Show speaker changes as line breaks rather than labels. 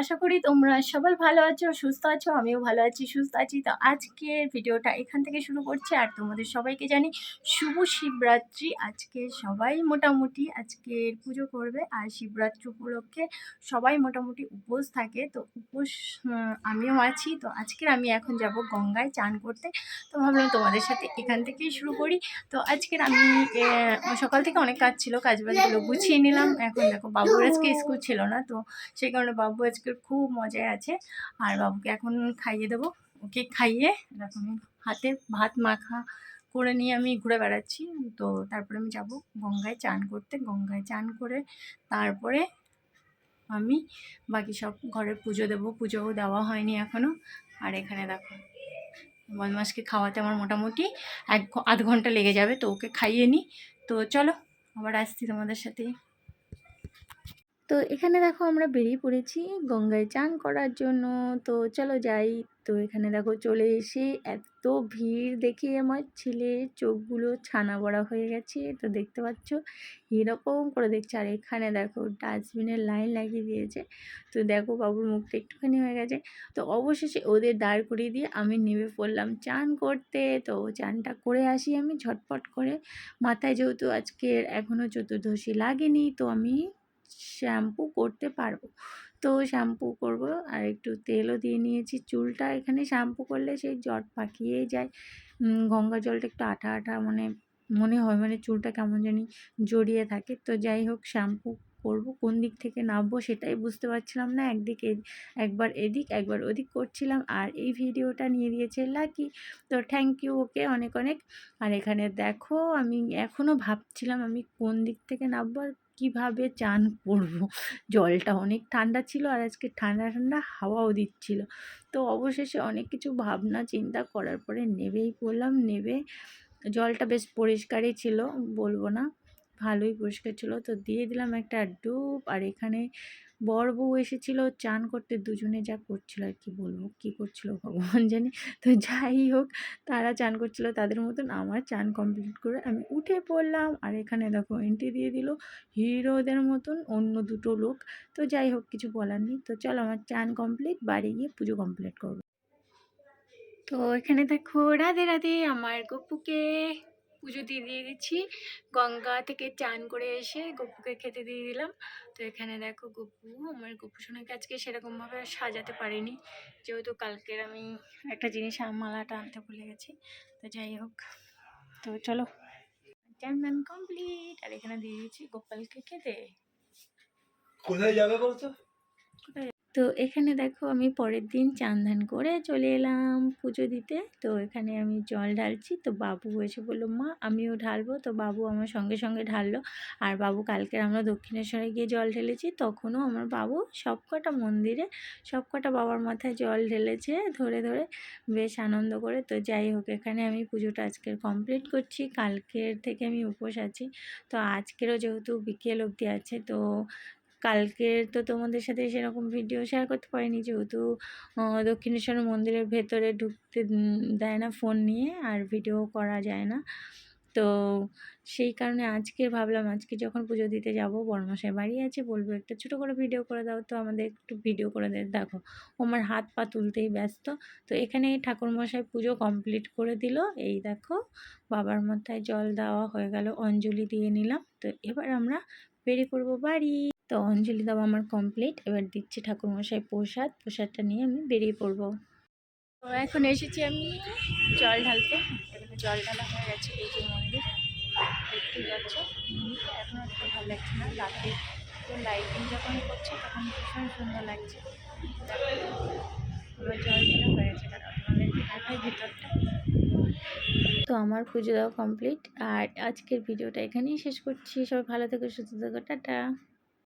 আশা করি তোমরা সবাই ভালো আছো, সুস্থ আছো, আমিও ভালো আছি, সুস্থ আছি। তো আজকের ভিডিওটা এখান থেকে শুরু করছি। আর তোমাদের সবাইকে জানি শুভ শিবরাত্রি। আজকে সবাই মোটামুটি আজকের পুজো করবে আর শিবরাত্রি উপলক্ষে সবাই মোটামুটি উপোস থাকে। তো উপোস আমিও আছি। তো আজকের আমি এখন যাব গঙ্গায় চান করতে। তো ভাবলাম তোমাদের সাথে এখান থেকেই শুরু করি। তো আজকের আমি সকাল থেকে অনেক কাজ ছিল কাজ বাজগুলো গুছিয়ে নিলাম। এখন দেখো বাবুর আজকে স্কুল ছিল না। তো সেই কারণে বাবু আজকে খুব মজায় আছে। আর বাবুকে এখন খাইয়ে দেবো। ওকে খাইয়ে এখন হাতে ভাত মাখা করে নিয়ে আমি ঘুরে বেড়াচ্ছি। তো তারপরে আমি যাব গঙ্গায় চান করতে। গঙ্গায় চান করে তারপরে আমি বাকি সব ঘরের পুজো দেবো। পুজোও দেওয়া হয়নি এখনও আর এখানে দেখো বদমাসকে খাওয়াতে আমার মোটামুটি এক আধ ঘণ্টা লেগে যাবে। তো ওকে খাইয়ে নিই। তো চলো, আবার আসছি তোমাদের সাথে তো এখানে দেখো আমরা বেরিয়ে পড়েছি গঙ্গায় চান করার জন্য। তো চলো যাই। তো এখানে দেখো চলে এসে এত ভিড় দেখে আমার ছেলের চোখগুলো ছানা বড়া হয়ে গেছে। তো দেখতে পাচ্ছ এরকম করে দেখছে। আর এখানে দেখো ডাস্টবিনের লাইন লাগিয়ে দিয়েছে। তো দেখো বাবুর মুখটা একটুখানি হয়ে গেছে। তো অবশেষে ওদের দাঁড় করিয়ে দিয়ে আমি নেমে পড়লাম চান করতে। তো চানটা করে আসি আমি ঝটপট করে। মাথায় যেহেতু আজকের এখনও চতুর্দশী লাগেনি, তো আমি শ্যাম্পু করতে পারব। তো শ্যাম্পু করব আর একটু তেলও দিয়ে নিয়েছি। চুলটা এখানে শ্যাম্পু করলে সেই জট পাকিয়েই যায়। গঙ্গা জলটা একটু আঠা আঠা মানে মনে হয় মানে চুলটা কেমন জানি জড়িয়ে থাকে। তো যাই হোক, শ্যাম্পু করব। কোন দিক থেকে নামবো সেটাই বুঝতে পারছিলাম না। একদিকে একবার এদিক, একবার ওদিক করছিলাম আর এই ভিডিওটা নিয়ে দিয়েছে লাকি। তো থ্যাংক ইউ ওকে অনেক অনেক। আর এখানে দেখো, আমি এখনও ভাবছিলাম আমি কোন দিক থেকে নামবো আর কীভাবে চান করব? জলটা অনেক ঠান্ডা ছিল আর আজকে ঠান্ডা ঠান্ডা হাওয়াও দিচ্ছিল। তো অবশেষে অনেক কিছু ভাবনা চিন্তা করার পরে নেবেই পড়লাম নেবে। জলটা বেশ পরিষ্কারই ছিল, বলব না, ভালোই পরিষ্কার ছিল। তো দিয়ে দিলাম একটা ডুব আর এখানে বর বউ এসেছিল, চান করতে দুজনে যা করছিল আর কি বলব, কি করছিল ভগবান জানে। তো যাই হোক, তারা চান করছিল তাদের মতন আমার চান কমপ্লিট করে আমি উঠে পড়লাম আর এখানে দেখো এন্ট্রি দিয়ে দিল হিরোদের মতন অন্য দুটো লোক। তো যাই হোক, কিছু বলার নেই। তো চলো আমার চান কমপ্লিট বাড়ি গিয়ে পুজো কমপ্লিট করব। তো এখানে দেখো, রাধে রাধে, আমার গপুকে পুজো দিয়ে দিয়ে দিচ্ছি। গঙ্গা থেকে চান করে এসে গপুকে খেতে দিয়ে দিলাম। তো এখানে দেখো গপু আমার গপু সোনাকে আজকে সেরকমভাবে সাজাতে পারিনি। যেহেতু কালকের আমি একটা জিনিস মালাটা আনতে ভুলে গেছি তো যাই হোক। তো চলো। চান কমপ্লিট আর এখানে দিয়ে দিচ্ছি গোপালকে খেতে।
কোথায় যাবে বলতো
তো এখানে দেখো আমি পরের দিন চান ধান করে চলে এলাম পুজো দিতে। তো এখানে আমি জল ঢালছি। তো বাবু এসে বলল, মা, আমিও ঢালবো। তো বাবু আমার সঙ্গে সঙ্গে ঢাললো। আর বাবু কালকে আমরা দক্ষিণেশ্বরে গিয়ে জল ঢেলেছি। তখনও আমার বাবু সবকটা মন্দিরে, সবকটা বাবার মাথায় জল ঢেলেছে ধরে ধরে। বেশ আনন্দ করে। তো যাই হোক, এখানে আমি পুজোটা আজকের কমপ্লিট করছি। কালকের থেকে আমি উপোস আছি। তো আজকেরও যেহেতু বিকেল অবধি আছে, তো কালকের তো তোমাদের সাথে সেরকম ভিডিও শেয়ার করতে পারিনি যেহেতু দক্ষিণেশ্বর মন্দিরের ভেতরে ঢুকতে দেয় না ফোন নিয়ে আর ভিডিও করা যায় না। তো সেই কারণে আজকে ভাবলাম, আজকে যখন পুজো দিতে যাব বড়মশাই বাড়ি আছে, বলব একটা ছোটো করে ভিডিও করে দাও। তো আমাদের একটু ভিডিও করে দে, দেখো আমার হাত পা তুলতেই ব্যস্ত। তো এখানে ঠাকুরমশাই পুজো কমপ্লিট করে দিল। এই দেখো, বাবার মাথায় জল দেওয়া হয়ে গেল, অঞ্জলি দিয়ে নিলাম। তো এবার আমরা বেরিয়ে পড়ব বাড়ি। তো অঞ্জলি দেওয়া আমার কমপ্লিট এবার দিচ্ছি ঠাকুরমশাই প্রসাদ। প্রসাদটা নিয়ে আমি বেরিয়ে পড়ব। তো এখন এসেছি আমি জল ঢালতে। এখানে জল ঢালা হয়ে গেছে এই যে মন্দির। পাচ্ছ। মন্দিরটা এখন একটু ভালো লাগছে না। রাতে তো লাইটিং যখন করছে তখন ভীষণ সুন্দর লাগছে। এবার জল ঢালা হয়ে গেছে। দেখাই ভিতরটা। তো আমার পুজো দেওয়া কমপ্লিট আর আজকের ভিডিওটা এখানেই শেষ করছি। সবাই ভালো থেকো, সুস্থ থেকো। টাটা।